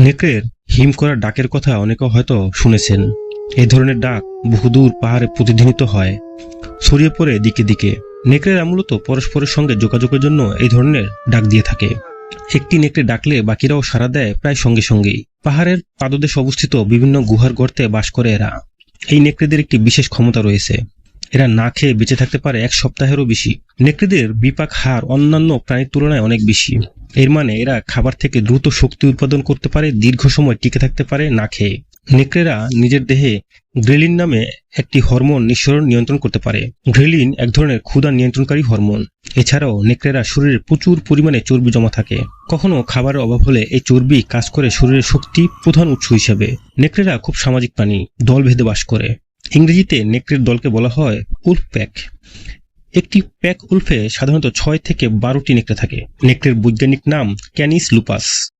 নেকড়ের হিম করা ডাকের কথা অনেকে হয়তো শুনেছেন। এই ধরনের ডাক বহুদূর পাহাড়ে প্রতিধ্বনিত হয়, ছড়িয়ে পড়ে দিকে দিকে। নেকড়েরা মূলত পরস্পরের সঙ্গে যোগাযোগের জন্য এই ধরনের ডাক দিয়ে থাকে। একটি নেকড়ে ডাকলে বাকিরাও সাড়া দেয় প্রায় সঙ্গে সঙ্গেই। পাহাড়ের পাদদেশে অবস্থিত বিভিন্ন গুহার গর্তে বাস করে এরা। এই নেকড়েদের একটি বিশেষ ক্ষমতা রয়েছে। এরা না খেয়ে বেঁচে থাকতে পারে এক সপ্তাহেরও বেশি। নেকড়েদের বিপাক হার অন্যান্য প্রাণীর তুলনায় অনেক বেশি। এর মানে এরা খাবার থেকে দ্রুত শক্তি উৎপাদন করতে পারে, দীর্ঘ সময় টিকে থাকতে পারে, না খেয়ে। নেকড়েরা নিজের দেহে গ্রেলিন নামে একটি হরমোন নিঃসরণ নিয়ন্ত্রণ করতে পারে। গ্রেলিন এক ধরনের ক্ষুধা নিয়ন্ত্রণকারী হরমোন। এছাড়াও নেকড়েরা শরীরে প্রচুর পরিমাণে চর্বি জমা থাকে। কখনো খাবারের অভাব হলে এই চর্বি কাজ করে শরীরের শক্তি প্রধান উৎস হিসেবে। নেকড়েরা খুব সামাজিক প্রাণী দল ভেদে বাস করে। ইংরেজিতে নেকড়ের দলকে বলা হয় উল্ফ প্যাক একটি প্যাক উল্ফে সাধারণত ছয় থেকে বারোটি নেকড়ে থাকে। নেকড়ের বৈজ্ঞানিক নাম ক্যানিস লুপাস।